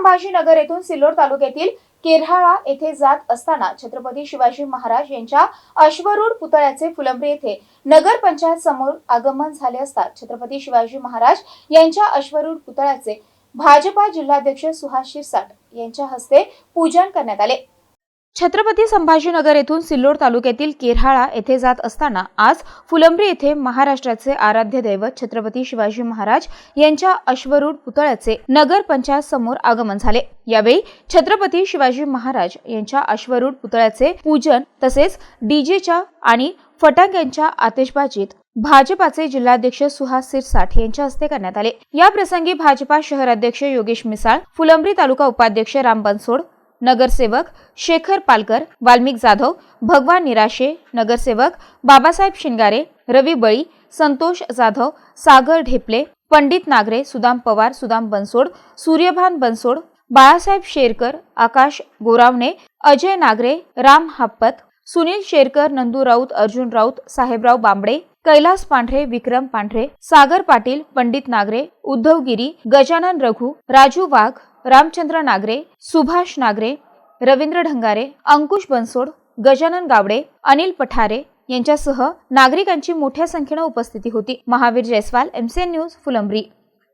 संभाजीनगर येथून सिल्लोड तालुक्यातील केरहाळा येथे जात असताना छत्रपती शिवाजी महाराज यांच्या अश्वरूढ पुतळ्याचे फुलंब्री येथे नगर पंचायत समोर आगमन झाले असता छत्रपती शिवाजी महाराज यांच्या अश्वरूढ पुतळ्याचे भाजपा जिल्हाध्यक्ष सुहास शिरसाट यांच्या हस्ते पूजन करण्यात आले. छत्रपती संभाजीनगर येथून सिल्लोड तालुक्यातील केरहाळा येथे जात असताना आज फुलंब्री येथे महाराष्ट्राचे आराध्य दैवत छत्रपती शिवाजी महाराज यांच्या अश्वरूढ पुतळ्याचे नगर पंचायत समोर आगमन झाले. यावेळी छत्रपती शिवाजी महाराज यांच्या अश्वरूढ पुतळ्याचे पूजन तसेच डीजेच्या आणि फटाक्यांच्या आतिषबाजीत भाजपाचे जिल्हाध्यक्ष सुहास सिरसाठ यांच्या हस्ते करण्यात आले. या प्रसंगी भाजपा शहराध्यक्ष योगेश मिसाळ फुलंब्री तालुका उपाध्यक्ष राम बनसोड नगरसेवक शेखर पालकर वाल्मिक जाधव भगवान निराशे नगरसेवक बाबासाहेब शिंगारे रवी बळी संतोष जाधव सागर ढेपले पंडित नागरे सुदाम पवार सुदाम बनसोड सूर्यभान बनसोड बाळासाहेब शेरकर आकाश गोरावणे अजय नागरे राम हाप्पत सुनील शेरकर नंदू राऊत अर्जुन राऊत साहेबराव बांबडे कैलास पांढरे विक्रम पांढरे सागर पाटील पंडित नागरे उद्धव गिरी गजानन रघु राजू वाघ रामचंद्र नागरे सुभाष नागरे रवींद्र ढंगारे अंकुश बनसोड गजानन गावडे अनिल पठारे यांच्यासह नागरिकांची मोठ्या संख्येनं उपस्थिती होती. Mahavir Jaiswal MCN news Phulambri.